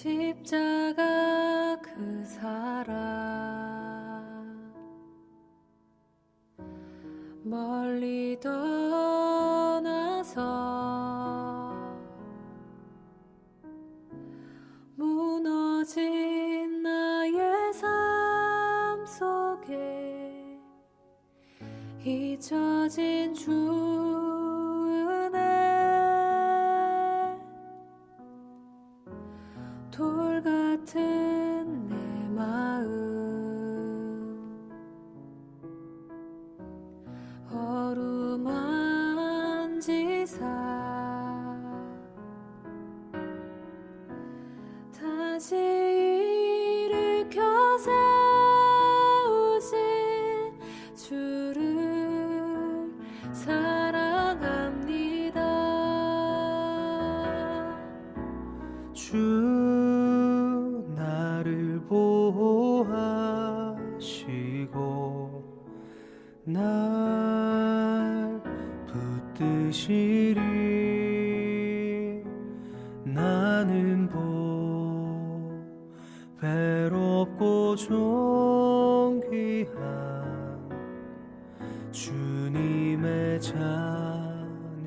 십자가 그 사랑 돌 같은 내 마음 존귀한 주님의 자녀라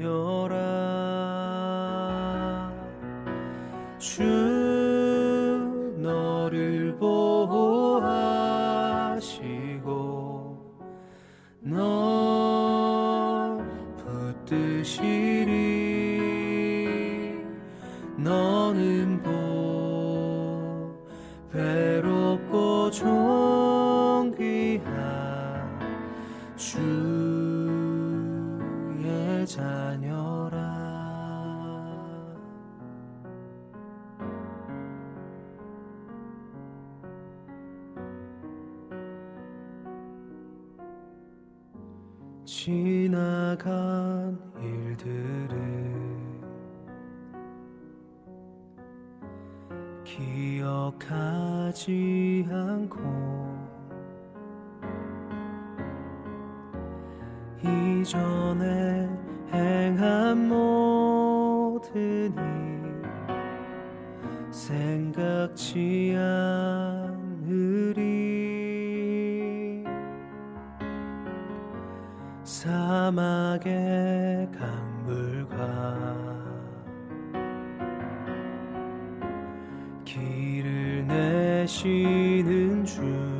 지나간 일들을 기억하지 않고 이전에 행한 모든 일 생각지 않 사막의 강물과 길을 내시는 주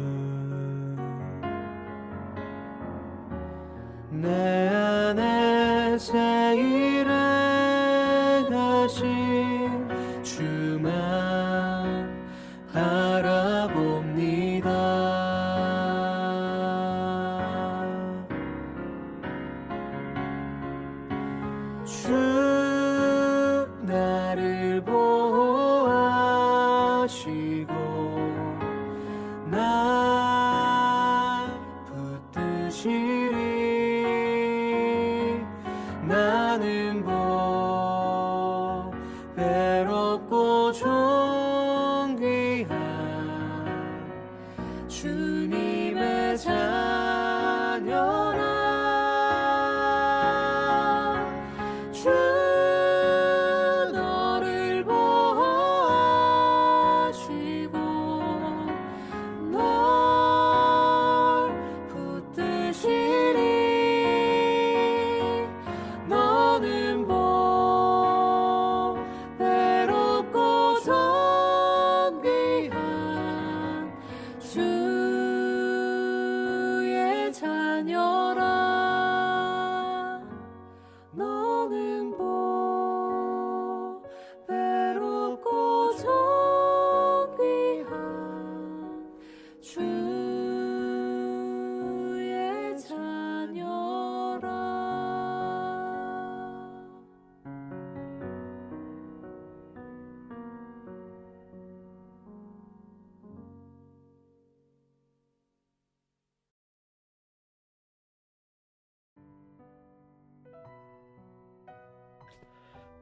배롭고 존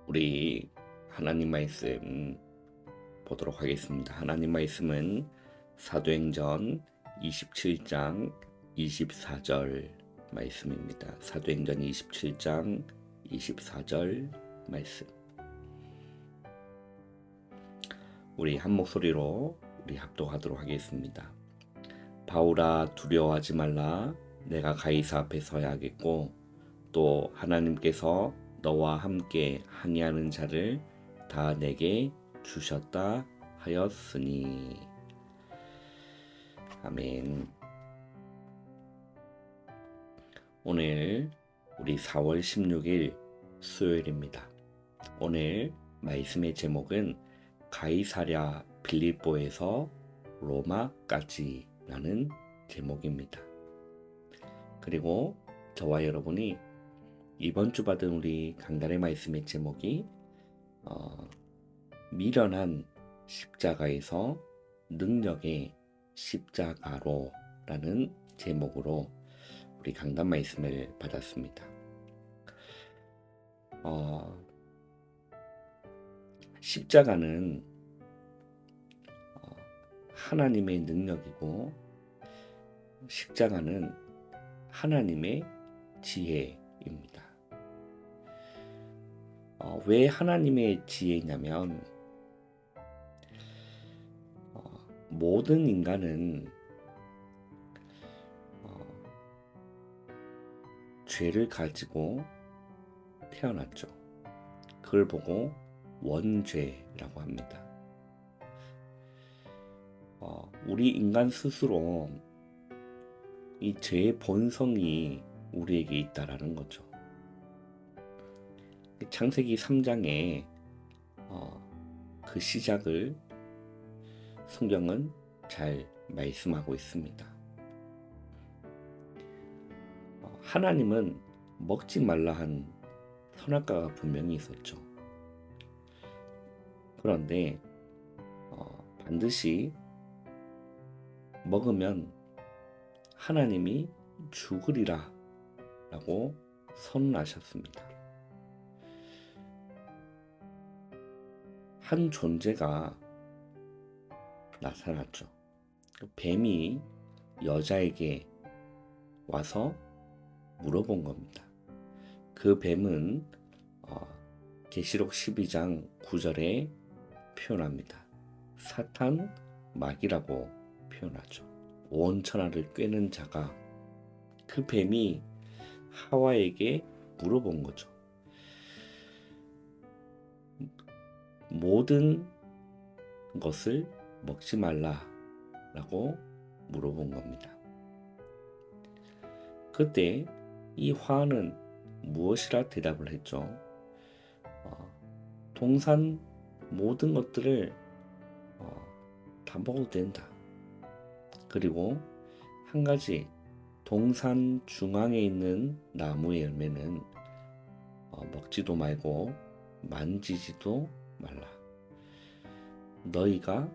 우리 하나님 말씀 보도록 하겠습니다. 하나님 말씀은 사도행전 27장 24절 말씀입니다. 사도행전 27장 24절 말씀. 우리 한 목소리로 우리 합독하도록 하겠습니다. 바울아 두려워하지 말라 내가 가이사 앞에 서야겠고 또 하나님께서 너와 함께 항의하는 자를 다 내게 주셨다 하였으니 아멘. 오늘 우리 4월 16일 수요일입니다. 오늘 말씀의 제목은 가이사랴 빌립보에서 로마까지라는 제목입니다. 그리고 저와 여러분이 이번 주 받은 우리 강단의 말씀의 제목이 어, 미련한 십자가에서 능력의 십자가로 라는 제목으로 우리 강단 말씀을 받았습니다. 어, 십자가는 어, 하나님의 능력이고 십자가는 하나님의 지혜입니다. 어, 왜 하나님의 지혜냐면 어, 모든 인간은 어, 죄를 가지고 태어났죠. 그걸 보고 원죄라고 합니다. 어, 우리 인간 스스로 이 죄의 본성이 우리에게 있다라는 거죠. 창세기 3장에 어, 그 시작을 성경은 잘 말씀하고 있습니다. 어, 하나님은 먹지 말라 한 선악과가 분명히 있었죠. 그런데 어, 반드시 먹으면 하나님이 죽으리라 라고 선언하셨습니다. 한 존재가 나타났죠. 그 뱀이 여자에게 와서 물어본 겁니다. 그 뱀은 어, 계시록 12장 9절에 표현합니다. 사탄 마귀라고 표현하죠. 온 천하를 꿰는 자가 그 뱀이 하와에게 물어본 거죠. 모든 것을 먹지 말라라고 물어본 겁니다. 그때 이 화는 무엇이라 대답을 했죠? 어, 동산 모든 것들을 어, 다 먹어도 된다. 그리고 한 가지 동산 중앙에 있는 나무의 열매는 어, 먹지도 말고 만지지도 말라. 너희가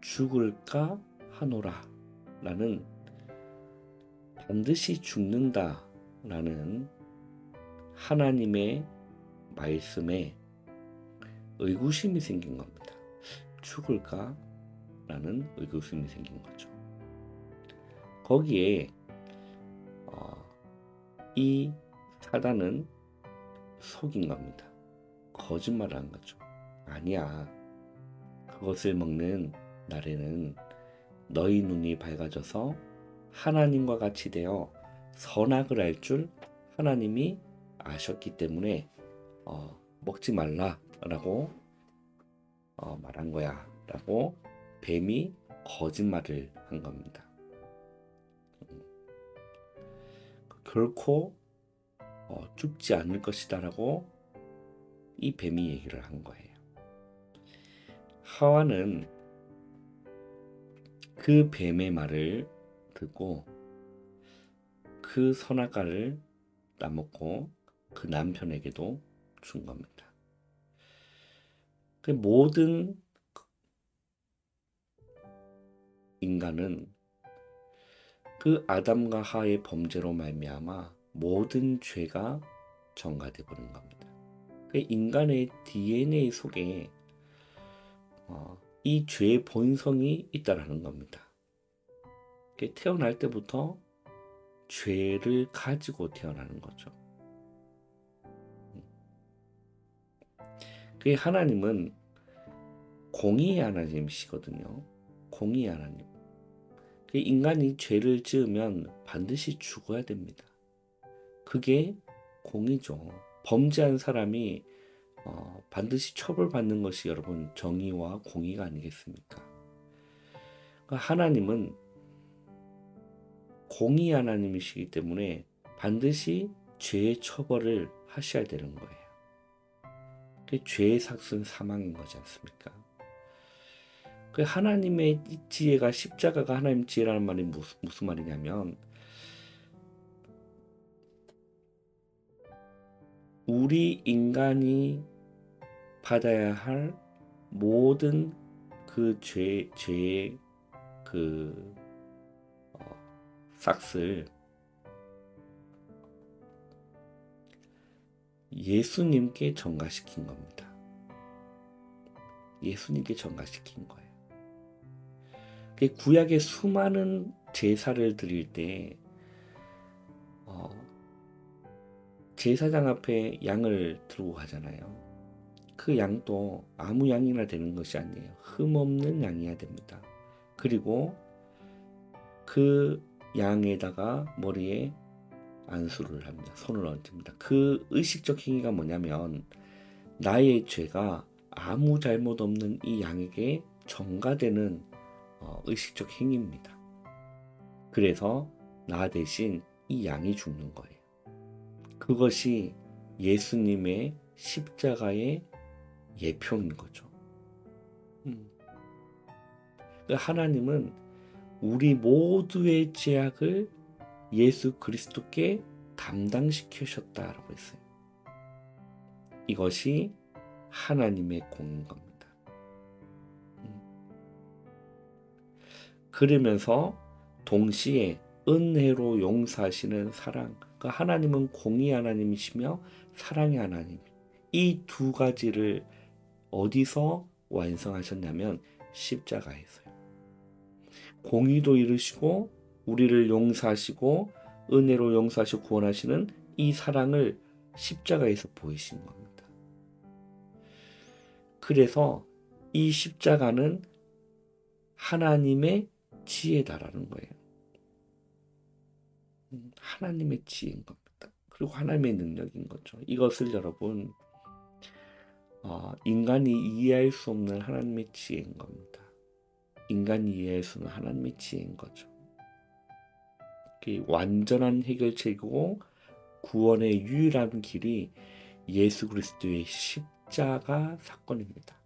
죽을까 하노라. 라는 반드시 죽는다. 라는 하나님의 말씀에 의구심이 생긴 겁니다. 죽을까? 라는 의구심이 생긴 거죠. 거기에 어, 이 사단은 속인 겁니다. 거짓말을 한 거죠. 아니야. 그것을 먹는 날에는 너희 눈이 밝아져서 하나님과 같이 되어 선악을 알 줄 하나님이 아셨기 때문에 어, 먹지 말라라고 어, 말한 거야라고 뱀이 거짓말을 한 겁니다. 결코 어, 죽지 않을 것이다라고 이 뱀이 얘기를 한 거예요. 하와는 그 뱀의 말을 듣고 그 선악과를 따먹고 그 남편에게도 준 겁니다. 그 모든 인간은 그 아담과 하의 범죄로 말미암아 모든 죄가 전가돼 버린 겁니다. 그 인간의 DNA 속에 어, 이 죄의 본성이 있다라는 겁니다. 그 태어날 때부터 죄를 가지고 태어나는 거죠. 그 하나님은 공의의 하나님이시거든요. 공의의 하나님. 그 인간이 죄를 지으면 반드시 죽어야 됩니다. 그게 공의죠. 범죄한 사람이 어, 반드시 처벌받는 것이 여러분 정의와 공의가 아니겠습니까? 그러니까 하나님은 공의 하나님이시기 때문에 반드시 죄의 처벌을 하셔야 되는 거예요. 그 죄의 삭은 사망인 거지 않습니까? 그 하나님의 이 지혜가 십자가가 하나님 지혜라는 말이 무슨, 무슨 말이냐면 우리 인간이 받아야 할 모든 그 죄, 죄의 그 어, 삭을 예수님께 전가시킨 겁니다. 예수님께 전가시킨 거예요. 그 구약의 수많은 제사를 드릴 때 어, 제사장 앞에 양을 들고 가잖아요. 그 양도 아무 양이나 되는 것이 아니에요. 흠없는 양이어야 됩니다. 그리고 그 양에다가 머리에 안수를 합니다. 손을 얹습니다. 그 의식적 행위가 뭐냐면 나의 죄가 아무 잘못 없는 이 양에게 전가되는 어, 의식적 행위입니다. 그래서 나 대신 이 양이 죽는 거예요. 그것이 예수님의 십자가의 예표인 거죠. 음. 하나님은 우리 모두의 죄악을 예수 그리스도께 담당시키셨다라고 했어요. 이것이 하나님의 공인 겁니다. 음. 그러면서 동시에 은혜로 용서하시는 사랑. 그 하나님은 공의 하나님이시며 사랑의 하나님. 이 두 가지를 어디서 완성하셨냐면 십자가에서요. 공의도 이루시고 우리를 용서하시고 은혜로 용서하시고 구원하시는 이 사랑을 십자가에서 보이신 겁니다. 그래서 이 십자가는 하나님의 지혜다라는 거예요. 음, 하나님의 지혜인 겁니다. 그리고 하나님의 능력인 거죠. 이것을 여러분 어, 인간이 이해할 수 없는 하나님의 지혜인 겁니다. 인간이 이해할 수 없는 하나님의 지혜인 거죠. 완전한 해결책이고 구원의 유일한 길이 예수 그리스도의 십자가 사건입니다.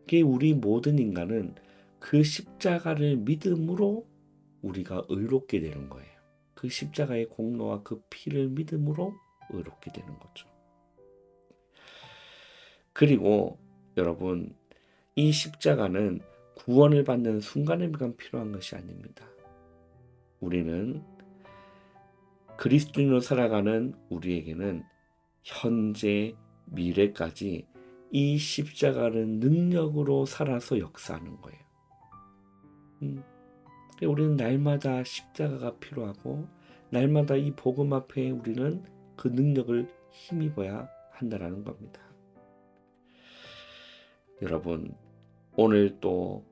그게 우리 모든 인간은 그 십자가를 믿음으로 우리가 의롭게 되는 거예요. 그 십자가의 공로와 그 피를 믿음으로 의롭게 되는 거죠. 그리고 여러분, 이 십자가는 구원을 받는 순간에만 필요한 것이 아닙니다. 우리는 그리스도인으로 살아가는 우리에게는 현재 미래까지 이 십자가는 능력으로 살아서 역사하는 거예요. 음. 우리는 날마다 십자가가 필요하고 날마다 이 복음 앞에 우리는 그 능력을 힘입어야 한다라는 겁니다. 여러분 오늘 또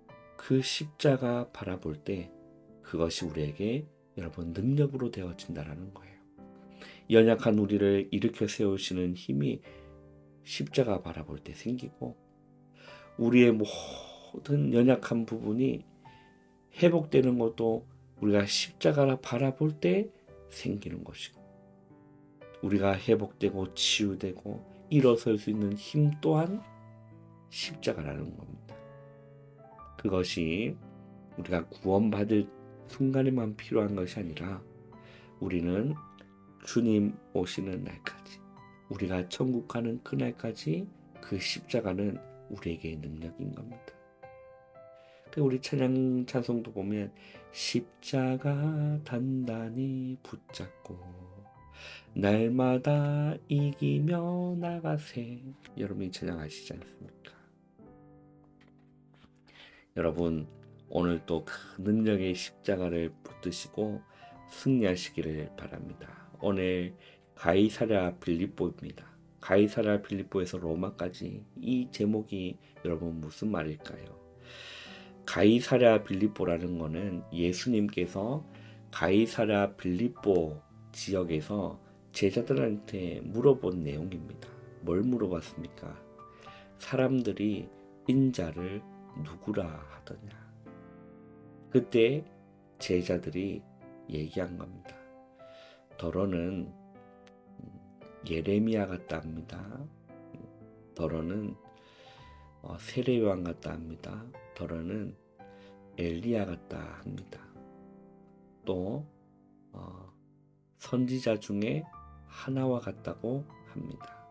그 십자가 바라볼 때 그것이 우리에게 여러분 능력으로 되어진다라는 거예요. 연약한 우리를 일으켜 세우시는 힘이 십자가 바라볼 때 생기고 우리의 모든 연약한 부분이 회복되는 것도 우리가 십자가를 바라볼 때 생기는 것이고 우리가 회복되고 치유되고 일어설 수 있는 힘 또한 십자가라는 겁니다. 그것이 우리가 구원받을 순간에만 필요한 것이 아니라 우리는 주님 오시는 날까지 우리가 천국 가는 그날까지 그 십자가는 우리에게 능력인 겁니다. 우리 찬양 찬송도 보면 십자가 단단히 붙잡고 날마다 이기며 나가세 여러분이 찬양하시지 않습니까? 여러분 오늘 또그 능력의 십자가를 붙드시고 승리하시기를 바랍니다. 오늘 가이사랴 빌립보입니다. 가이사라 빌립보에서 로마까지 이 제목이 여러분 무슨 말일까요? 가이사라 빌립보라는 거는 예수님께서 가이사라 빌립보 지역에서 제자들한테 물어본 내용입니다. 뭘 물어봤습니까? 사람들이 인자를 누구라 하더냐. 그때 제자들이 얘기한 겁니다. 더러는 예레미야 같다 합니다. 더러는 어, 세례요한 같다 합니다. 더러는 엘리야 같다 합니다. 또 어, 선지자 중에 하나와 같다고 합니다.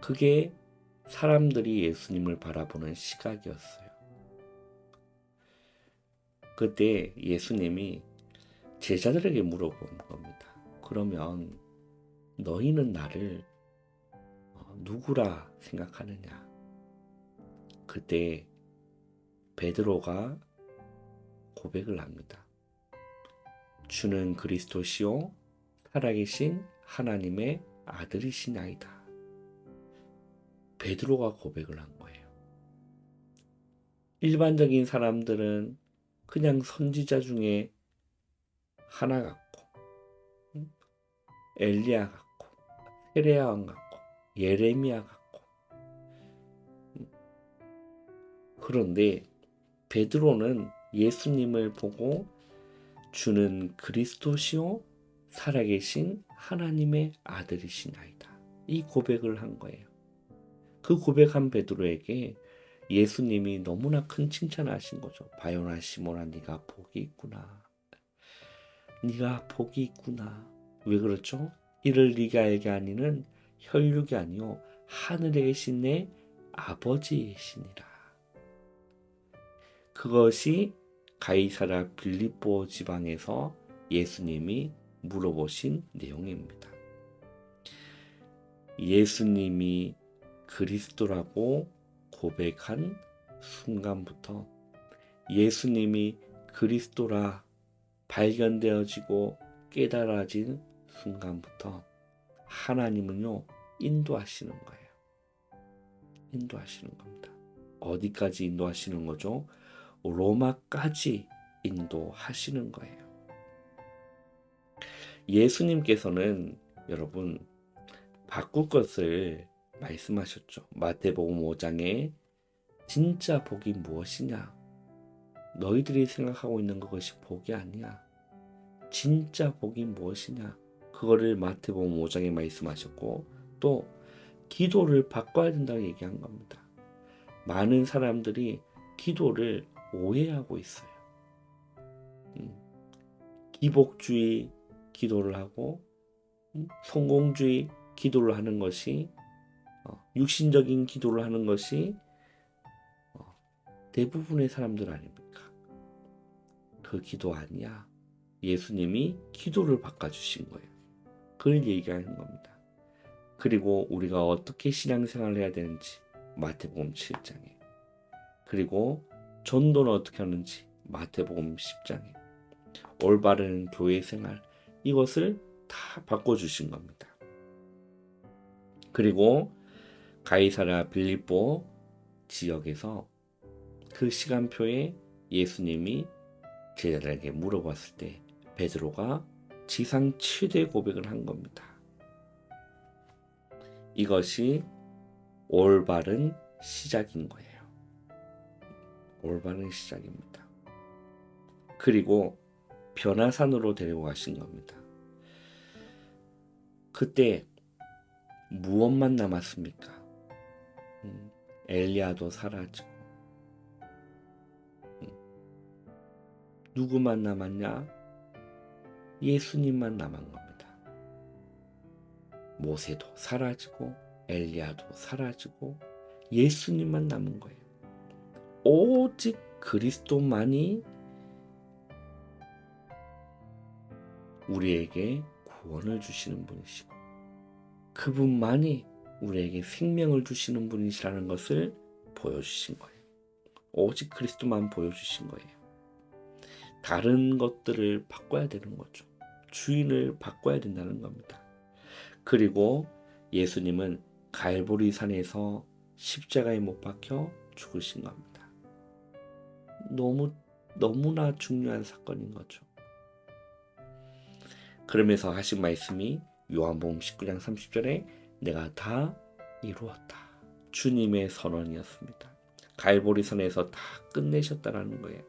그게 사람들이 예수님을 바라보는 시각이었어요. 그때 예수님이 제자들에게 물어본 겁니다. 그러면 너희는 나를 어, 누구라 생각하느냐? 그때 베드로가 고백을 합니다. 주는 그리스도시요 살아계신 하나님의 아들이시나이다. 베드로가 고백을 한 거예요. 일반적인 사람들은 그냥 선지자 중에 하나 같고, 음? 엘리야 같고, 세례야왕 같고, 예레미야 같고. 음? 그런데 베드로는 예수님을 보고 주는 그리스도시요 살아계신 하나님의 아들이시나이다. 이 고백을 한 거예요. 그 고백한 베드로에게 예수님이 너무나 큰 칭찬을 하신 거죠. 바요나 시모나 네가 복이 있구나. 네가 복이 있구나. 왜 그렇죠? 이를 네가 알게 하니는 혈육이 아니요 하늘에 계신 내 아버지이시니라. 그것이 가이사라 빌립보 지방에서 예수님이 물어보신 내용입니다. 예수님이 그리스도라고 고백한 순간부터 예수님이 그리스도라 발견되어지고 깨달아진 순간부터 하나님은요 인도하시는 거예요. 인도하시는 겁니다. 어디까지 인도하시는 거죠? 로마까지 인도하시는 거예요. 예수님께서는 여러분 바꿀 것을 말씀하셨죠. 마태복음 5장에 진짜 복이 무엇이냐? 너희들이 생각하고 있는 그것이 복이 아니야. 진짜 복이 무엇이냐? 그거를 마태복음 5장에 말씀하셨고 또 기도를 바꿔야 된다고 얘기한 겁니다. 많은 사람들이 기도를 오해하고 있어요. 음, 기복주의 기도를 하고 음, 성공주의 기도를 하는 것이 어, 육신적인 기도를 하는 것이 어, 대부분의 사람들 아닙니까? 그 기도 아니야. 예수님이 기도를 바꿔주신 거예요. 그걸 얘기하는 겁니다. 그리고 우리가 어떻게 신앙생활을 해야 되는지 마태복음 7장에 그리고 전도는 어떻게 하는지 마태복음 10장에 올바른 교회 생활 이것을 다 바꿔주신 겁니다. 그리고 가이사라 빌립보 지역에서 그 시간표에 예수님이 제자들에게 물어봤을 때 베드로가 지상 최대 고백을 한 겁니다. 이것이 올바른 시작인 거예요. 올바른 시작입니다. 그리고 변화산으로 데리고 가신 겁니다. 그때 무엇만 남았습니까? 음, 엘리야도 사라지고 음, 누구만 남았냐? 예수님만 남은 겁니다. 모세도 사라지고 엘리야도 사라지고 예수님만 남은 거예요. 오직 그리스도만이 우리에게 구원을 주시는 분이시고 그분만이 우리에게 생명을 주시는 분이시라는 것을 보여주신 거예요. 오직 그리스도만 보여주신 거예요. 다른 것들을 바꿔야 되는 거죠. 주인을 바꿔야 된다는 겁니다. 그리고 예수님은 갈보리 산에서 십자가에 못 박혀 죽으신 겁니다. 너무 너무나 중요한 사건인 거죠. 그러면서 하신 말씀이 요한복음 19장 30절에 내가 다 이루었다. 주님의 선언이었습니다. 갈보리 선에서 다 끝내셨다라는 거예요.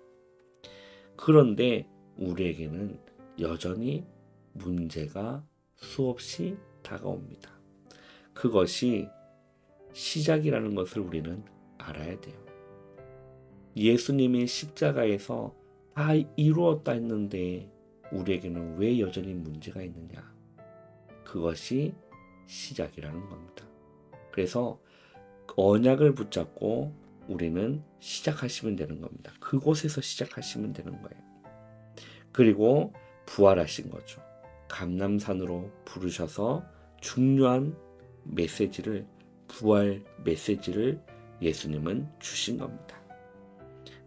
그런데 우리에게는 여전히 문제가 수없이 다가옵니다. 그것이 시작이라는 것을 우리는 알아야 돼요. 예수님이 십자가에서 다 이루었다 했는데 우리에게는 왜 여전히 문제가 있느냐? 그것이 시작이라는 겁니다. 그래서 언약을 붙잡고 우리는 시작하시면 되는 겁니다. 그곳에서 시작하시면 되는 거예요. 그리고 부활하신 거죠. 감남산으로 부르셔서 중요한 메시지를 부활 메시지를 예수님은 주신 겁니다.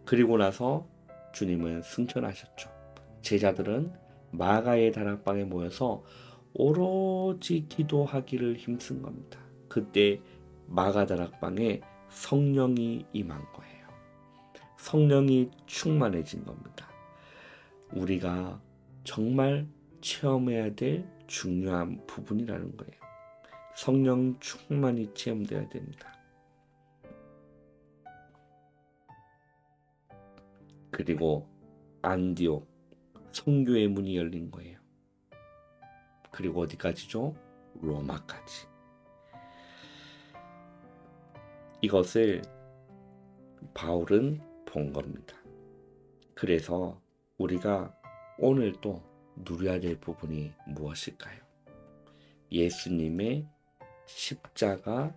그리고 나서 주님은 승천하셨죠. 제자들은 마가의 다락방에 모여서 오로지 기도하기를 힘쓴 겁니다. 그때 마가 다락방에 성령이 임한 거예요. 성령이 충만해진 겁니다. 우리가 정말 체험해야 될 중요한 부분이라는 거예요. 성령 충만이 체험되어야 됩니다. 그리고 안디옥 성교의 문이 열린 거예요. 그리고 어디까지죠? 로마까지. 이것을 바울은 본 겁니다. 그래서 우리가 오늘 또 누려야 될 부분이 무엇일까요? 예수님의 십자가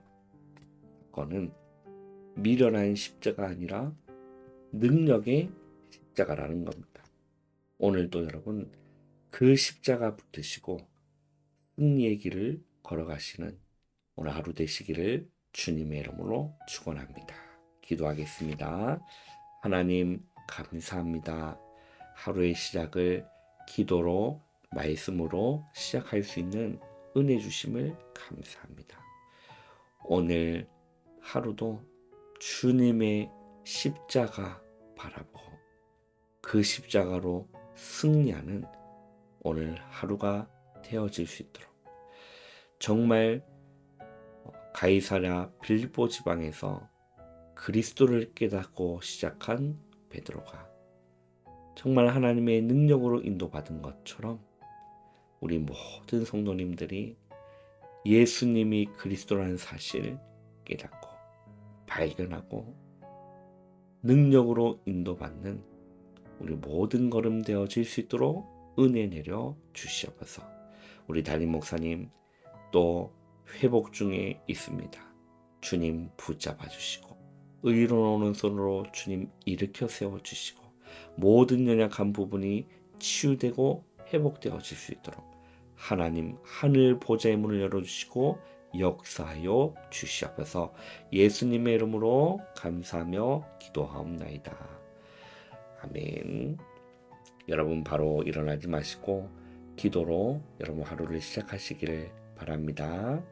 거는 미련한 십자가 아니라 능력의 십자가라는 겁니다. 오늘도 여러분 그 십자가 붙으시고 승리의 길을 걸어가시는 오늘 하루 되시기를 주님의 이름으로 축원합니다. 기도하겠습니다. 하나님 감사합니다. 하루의 시작을 기도로 말씀으로 시작할 수 있는 은혜 주심을 감사합니다. 오늘 하루도 주님의 십자가 바라보고 그 십자가로 승리하는 오늘 하루가 되어질 수 있도록 정말 가이사랴 빌립보 지방에서 그리스도를 깨닫고 시작한 베드로가 정말 하나님의 능력으로 인도받은 것처럼 우리 모든 성도님들이 예수님이 그리스도라는 사실을 깨닫고 발견하고 능력으로 인도받는 우리 모든 걸음 되어질 수 있도록 은혜 내려 주시옵소서. 우리 담임 목사님 또 회복 중에 있습니다. 주님 붙잡아 주시고 의로운 오른손으로 주님 일으켜 세워 주시고 모든 연약한 부분이 치유되고 회복되어질 수 있도록 하나님 하늘 보좌의 문을 열어 주시고 역사하여 주시옵소서 예수님의 이름으로 감사하며 기도하옵나이다. 아멘. 여러분 바로 일어나지 마시고 기도로 여러분 하루를 시작하시기를 바랍니다.